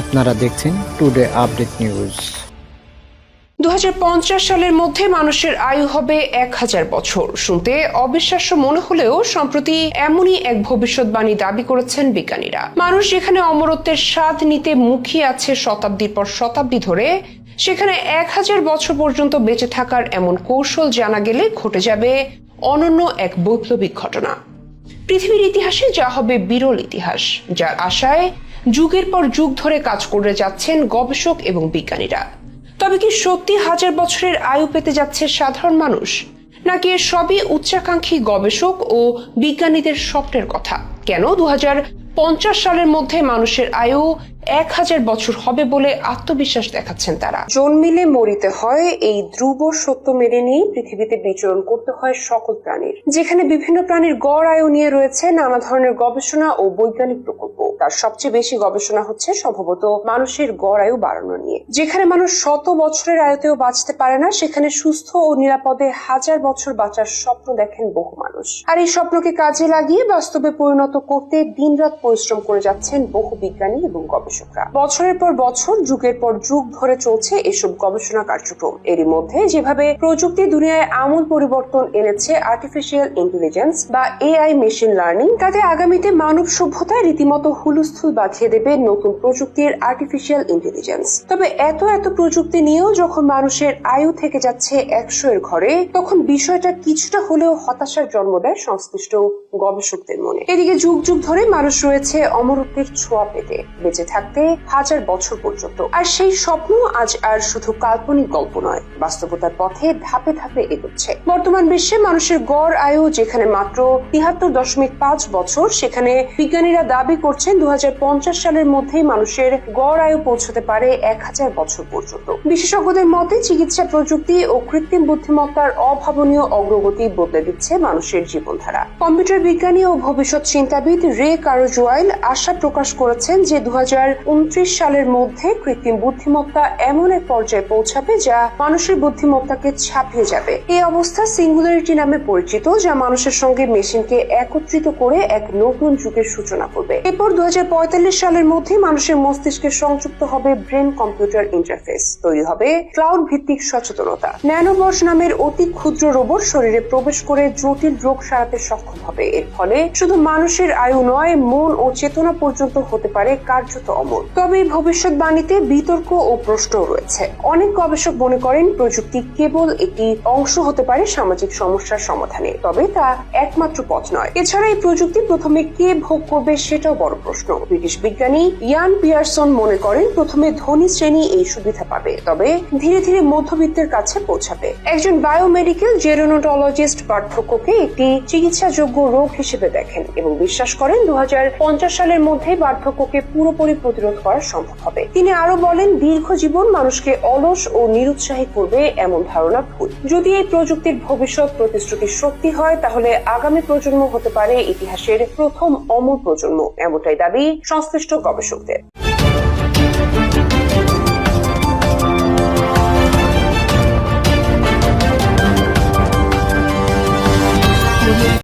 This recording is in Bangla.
আপনারা দেখছেন টুডে আপডেট নিউজ দু হাজার পঞ্চাশ সালের মধ্যে মানুষের আয়ু হবে এক হাজার বছর। শুনতে অবিশ্বাস্য মনে হলেও সম্প্রতি এমনই এক ভবিষ্যৎবাণী দাবি করেছেন বিজ্ঞানীরা। মানুষ যেখানে অমরত্বের স্বাদ নিতে মুখিয়ে আছে শতাব্দীর পর শতাব্দী ধরে, সেখানে এক হাজার বছর পর্যন্ত বেঁচে থাকার এমন কৌশল জানা গেলে ঘটে যাবে অনন্য এক বৈপ্লবিক ঘটনা। পৃথিবীর ইতিহাসে যা হবে বিরল ইতিহাস, যার আশায় যুগের পর যুগ ধরে কাজ করে যাচ্ছেন গবেষক এবং বিজ্ঞানীরা। তবে কি সত্যি হাজার বছরের আয়ু পেতে যাচ্ছে সাধারণ মানুষ? নাকি এর সবই উচ্চাকাঙ্ক্ষী গবেষক ও বিজ্ঞানীদের স্বপ্নের কথা? কেন দু পঞ্চাশ সালের মধ্যে মানুষের আয়ু এক হাজার বছর হবে বলে আত্মবিশ্বাস দেখাচ্ছেন তারা। জন্মিলে মরিতে হয়, এই ধ্রুব সত্য মেনে নিয়ে পৃথিবীতে বিচরণ করতে হয় সকল প্রাণীর। যেখানে বিভিন্ন প্রাণীর গড় আয়ু নিয়ে রয়েছে নানা ধরনের গবেষণা ও বৈজ্ঞানিক প্রকল্প। তার সবচেয়ে বেশি গবেষণা হচ্ছে সম্ভবত মানুষের গড় আয়ু বাড়ানো নিয়ে। যেখানে মানুষ শত বছরের আয়ুতেও বাঁচতে পারে না, সেখানে সুস্থ ও নিরাপদে হাজার বছর বাঁচার স্বপ্ন দেখেন বহু মানুষ। আর এই স্বপ্নকে কাজে লাগিয়ে বাস্তবে পরিণত করতে দিনরাত পরিশ্রম করে যাচ্ছেন বহু বিজ্ঞানী এবং গবেষকরা। বছরের পর বছর, যুগের পর যুগ ধরে চলছে এসব গবেষণা কার্যক্রম। এরই মধ্যে যেভাবে প্রযুক্তি দুনিয়ায় আমূল পরিবর্তন এনেছে আর্টিফিশিয়াল ইন্টেলিজেন্স বা এআই মেশিন লার্নিং তাতে আগামীতে মানব সভ্যতায় রীতিমতো হুলস্থুল বাঁধিয়ে দেবে নতুন প্রযুক্তির আর্টিফিশিয়াল ইন্টেলিজেন্স তবে এত এত প্রযুক্তি নিয়েও যখন মানুষের আয়ু থেকে যাচ্ছে একশো এর ঘরে, তখন বিষয়টা কিছুটা হলেও হতাশার জন্ম দেয় সংশ্লিষ্ট গবেষকদের মনে। এদিকে যুগ যুগ ধরে মানুষ রয়েছে অমরত্বের ছোঁয়া পেতে। বেঁচে থাকতে হাজার বছর পর্যন্ত। আর সেই স্বপ্ন আজ আর শুধু কাল্পনিক গল্প নয়, বাস্তবতার পথে ধাপে ধাপে এগোচ্ছে। বর্তমান বিশ্বে মানুষের গড় আয়ু যেখানে মাত্র তিহাত্তর দশমিক পাঁচ বছর, সেখানে বিজ্ঞানীরা দাবি করছেন দুহাজার পঞ্চাশ সালের মধ্যেই মানুষের গড় আয়ু পৌঁছতে পারে এক হাজার বছর পর্যন্ত। বিশেষজ্ঞদের মতে, চিকিৎসা প্রযুক্তি ও কৃত্রিম বুদ্ধিমত্তার অভাবনীয় অগ্রগতি বদলে দিচ্ছে মানুষের জীবনধারা। কম্পিউটার বিজ্ঞানী ও ভবিষ্যৎ চিন্তাবিদ রে কারোজুয়াইল আশা প্রকাশ করেছেন যে দু হাজার সালের মধ্যে কৃত্রিম বুদ্ধিমত্তা এমন এক পর্যায়ে পৌঁছাবে যা মানুষের বুদ্ধিমত্তাকে ছাপিয়ে যাবে। এই অবস্থা সিঙ্গুলারিটি নামে পরিচিত, যা মানুষের সঙ্গে মেশিনকে একত্রিত করে এক নতুন যুগের সূচনা করবে। এরপর দু সালের মধ্যে মানুষের মস্তিষ্কে সংযুক্ত হবে ব্রেন কম্পিউটার ইন্টারফেস, তৈরি হবে ক্লাউড ভিত্তিক সচেতনতা। ন্যানোবর্ষ নামের অতি ক্ষুদ্র রোবট শরীরে প্রবেশ করে জটিল রোগ সারাতে সক্ষম হবে। এর ফলে শুধু মানুষের আয়ু নয়, মন ও চেতনা পর্যন্ত হতে পারে কার্যত অমর তবে ভবিষ্যৎবাণীতে বিতর্ক ও প্রশ্নও রয়েছে। অনেক গবেষক মনে করেন, প্রযুক্তি কেবল একটি অংশ হতে পারে সামাজিক সমস্যার সমাধানে, তবে তা একমাত্র পথ নয়। এছাড়া এই প্রযুক্তি প্রথমে কে ভোগ করবে সেটাও বড় প্রশ্ন। ব্রিটিশ বিজ্ঞানী ইয়ান পিয়ারসন মনে করেন, প্রথমে ধনী শ্রেণি এই সুবিধা পাবে, তবে ধীরে ধীরে মধ্যবিত্তের কাছে পৌঁছাবে। একজন বায়োমেডিক্যাল জেরোনোটোলজিস্ট পার্থক্যকে একটি চিকিৎসাযোগ্য রোগ হিসেবে দেখেন এবং বিশ্বাস করেন দু হাজার পঞ্চাশ সালের মধ্যে বার্ধক্যকে পুরোপুরি প্রতিরোধ করা সম্ভব হবে। তিনি আরও বলেন, দীর্ঘ জীবন মানুষকে অলস ও নিরুৎসাহী করবে এমন ধারণা ভুল। যদি এই প্রযুক্তির ভবিষ্যৎ প্রতিশ্রুতি শক্তি হয়, তাহলে আগামী প্রজন্ম হতে পারে ইতিহাসের প্রথম অমর প্রজন্ম, এমনটাই দাবি সংশ্লিষ্ট গবেষকদের।